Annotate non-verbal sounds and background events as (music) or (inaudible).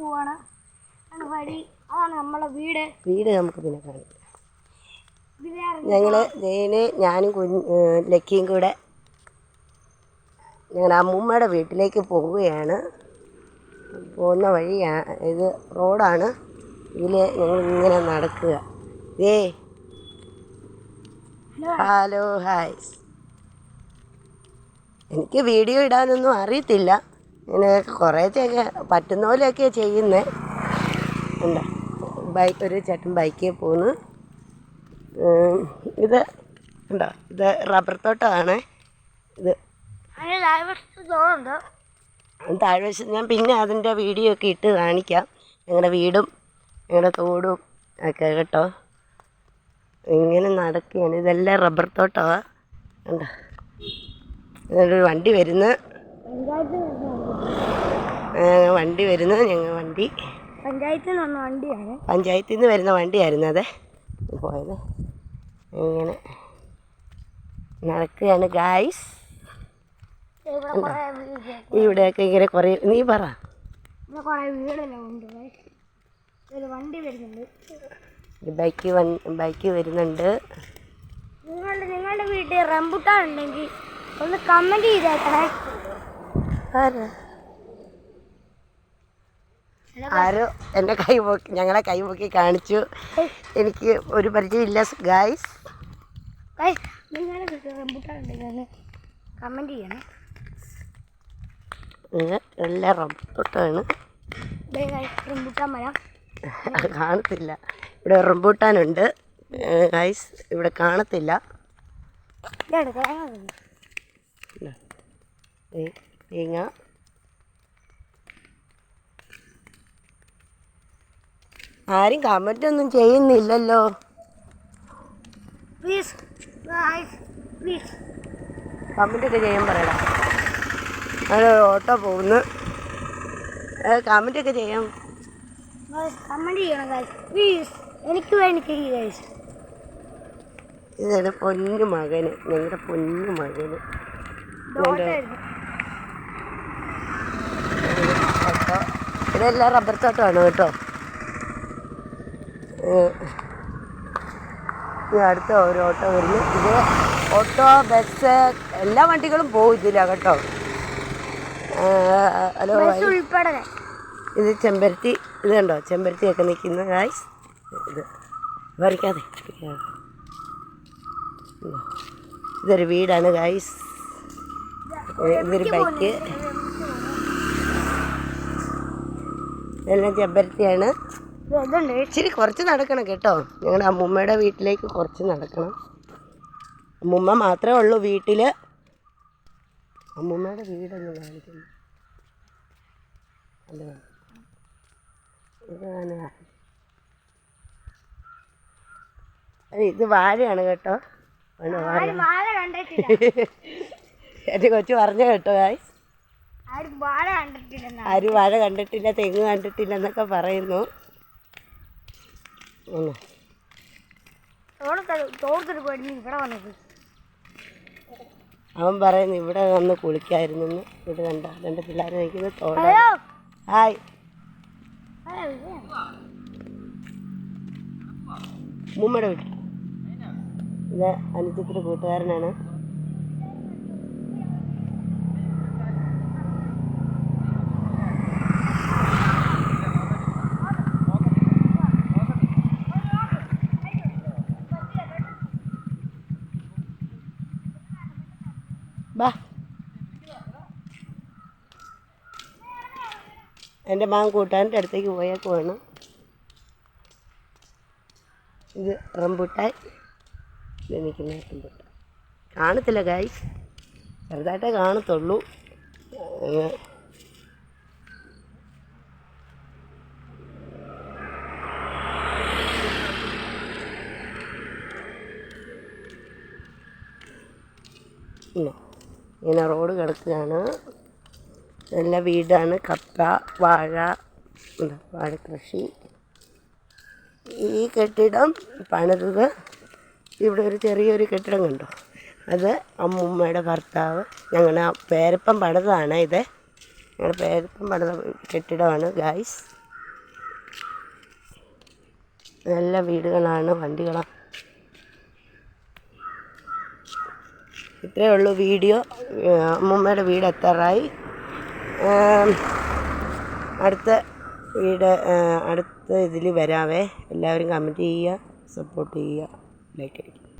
പോവാണ്. വഴി. അതാണ് നമ്മളെ വീട്. വീട് നമുക്ക് പിന്നെ ഞങ്ങൾ ജയന് ഞാനും കുഞ്ഞ് ലക്കിയും കൂടെ ഞങ്ങൾ അമ്മൂമ്മയുടെ വീട്ടിലേക്ക് പോവുകയാണ്. പോകുന്ന വഴിയാ ഇത് റോഡാണ്. ഇതിൽ ഞങ്ങൾ ഇങ്ങനെ നടക്കുക. ഏ ഹലോ. ഹായ് എനിക്ക് വീഡിയോ ഇടാനൊന്നും അറിയത്തില്ല. ഇങ്ങനെ കുറേശ്ശെയൊക്കെ പറ്റുന്ന പോലെയൊക്കെ ചെയ്യുന്നത് ഉണ്ട്? ബൈക്ക് ഒരു ചേട്ടൻ ബൈക്കിൽ പോകുന്നു ഇത് ഉണ്ടോ ഇത് റബ്ബർ തോട്ടമാണ്. ഇത് താഴെ ലൈവസ്റ്റ് തോന്നുന്നുണ്ട് താഴ്വശം ഞാൻ പിന്നെ അതിന്റെ വീഡിയോ ഒക്കെ ഇട്ട് കാണിക്കാം. ഞങ്ങളുടെ വീടും ഞങ്ങളുടെ തോടും ഒക്കെ കേട്ടോ. ഇങ്ങനെ നടക്കുകയാണ്. ഇതെല്ലാം റബ്ബർ തോട്ടമാണ് ഉണ്ടോ ഇതൊരു വണ്ടി വരുന്നു. വണ്ടി വരുന്നു ഞങ്ങൾ വണ്ടി. പഞ്ചായത്തിൽ നിന്ന് വന്ന വണ്ടിയാണ്. പഞ്ചായത്തിൽ നിന്ന് വരുന്ന വണ്ടിയായിരുന്നു അതെ. പോയത്. ഇങ്ങനെ നടക്കുകയാണ് ഗായ്സ്. ഇവിടെയൊക്കെ ഇങ്ങനെ കുറേ നീ പറ. വണ്ടി വരുന്നുണ്ട്. ബൈക്ക് വരുന്നുണ്ട്. നിങ്ങളുടെ നിങ്ങളുടെ വീട്ടിൽ റംബുട്ടാൻ ഉണ്ടെങ്കിൽ ഒന്ന് കമന്റ് ചെയ്തേക്കണേ. ആരാ? എന്റെ കൈ പൊക്കി ഞങ്ങളെ കൈ പൊക്കി കാണിച്ചു. എനിക്ക് ഒരു പരിചയമില്ല ഗായ്സ് കമന്റ് ചെയ്യണം. ഇത് റംബൂട്ടാണ്. റംബുട്ടാൻ മരം കാണത്തില്ല. ഇവിടെ റംബൂട്ടാനുണ്ട്. ഗായ്സ് ഇവിടെ കാണത്തില്ല. ഇതാണ് തേങ്ങ ആരും കമന്റ് ഒന്നും ചെയ്യുന്നില്ലല്ലോ Please, guys, please. കമന്റ് ഒക്കെ ചെയ്യാൻ പറയടാ അത് ഓട്ടോ പോകുന്നു കമന്റ് ഒക്കെ ചെയ്യാം കമന്റ് ചെയ്യണം. Please. എനിക്ക് വേണ്ടി guys. ഇതാണ് പൊന്നു മകന് ഞങ്ങളുടെ പൊന്നു മകന് ദോശയായിരുന്നു. ഓട്ടോ ഇതെല്ലാം റബ്ബർ തോട്ടമാണ് കേട്ടോ. ഈ അടുത്ത ഒരു ഓട്ടോ വരുന്നു. ഇത് ഓട്ടോ ബസ് എല്ലാ വണ്ടികളും പോകും കേട്ടോ. ഹലോ ഇത് ചെമ്പരത്തി ഇത് കണ്ടോ? ചെമ്പരത്തിയൊക്കെ നിൽക്കുന്ന ഗായ്സ് ഇത് വരയ്ക്കാതെ. ഇതൊരു വീടാണ് ഗായ്സ് ഇതൊരു ബൈക്ക് ഇതെല്ലാം ചെമ്പരത്തിയാണ് ഇച്ചിരി കുറച്ച് നടക്കണം കേട്ടോ. ഞങ്ങളുടെ അമ്മൂമ്മയുടെ വീട്ടിലേക്ക് കുറച്ച് നടക്കണം. അമ്മൂമ്മ മാത്രമേ ഉള്ളൂ വീട്ടിൽ അമ്മൂമ്മയുടെ വീടൊന്ന് കാണിക്കുന്നു. അല്ല? ഇതാണ്. അല്ല, ഇത് വാഴയാണ് കേട്ടോ. വാഴ (laughs) എന്റെ കൊച്ചു പറഞ്ഞു കേട്ടോ ഗായ് ആരും വാഴ കണ്ടിട്ടില്ല തെങ്ങ് കണ്ടിട്ടില്ല എന്നൊക്കെ പറയുന്നു. അവൻ പറയുന്നു ഇവിടെ വന്ന് കുളിക്കായിരുന്നു ഇവിടെ കണ്ട? രണ്ട് പിള്ളേർ കഴിക്കുന്ന തോട ഹായ്. മുമ്മടെ മുമ്മയുടെ വീട്ടിൽ. ഇത് അനുജത്തിന്റെ കൂട്ടുകാരനാണ്. എന്റെ മാം കൂട്ടാന്റെ അടുത്തേക്ക് പോയേക്കുവാണ്. ഇത് റംബുട്ടാൻ. ഇത് നിൽക്കുന്ന റംബുട്ടാൻ. കാണത്തില്ല കായ് ചെറുതായിട്ടേ കാണത്തുള്ളൂ. ഇങ്ങനെ റോഡ് കിടക്കുകയാണ്. നല്ല വീടാണ്. കപ്പ വാഴ വാഴ കൃഷി. ഈ കെട്ടിടം പണിതത് ഇവിടെ ഒരു ചെറിയൊരു കെട്ടിടം കണ്ടോ? അത് അമ്മൂമ്മയുടെ ഭർത്താവ്. ഞങ്ങളുടെ പേരപ്പം പണിതാണ് ഇത്. ഞങ്ങളുടെ പേരപ്പം പണിത കെട്ടിടമാണ് ഗായ്സ് നല്ല വീടുകളാണ് വണ്ടികളാണ് ഇത്രയേ ഉള്ളൂ വീഡിയോ. അമ്മൂമ്മയുടെ വീട് എത്താറായി. അടുത്ത വീട് അടുത്ത ഇതിൽ വരാവേ. എല്ലാവരും കമന്റ് ചെയ്യുക സപ്പോർട്ട് ചെയ്യുക. ലൈക്ക് അടിക്കുക.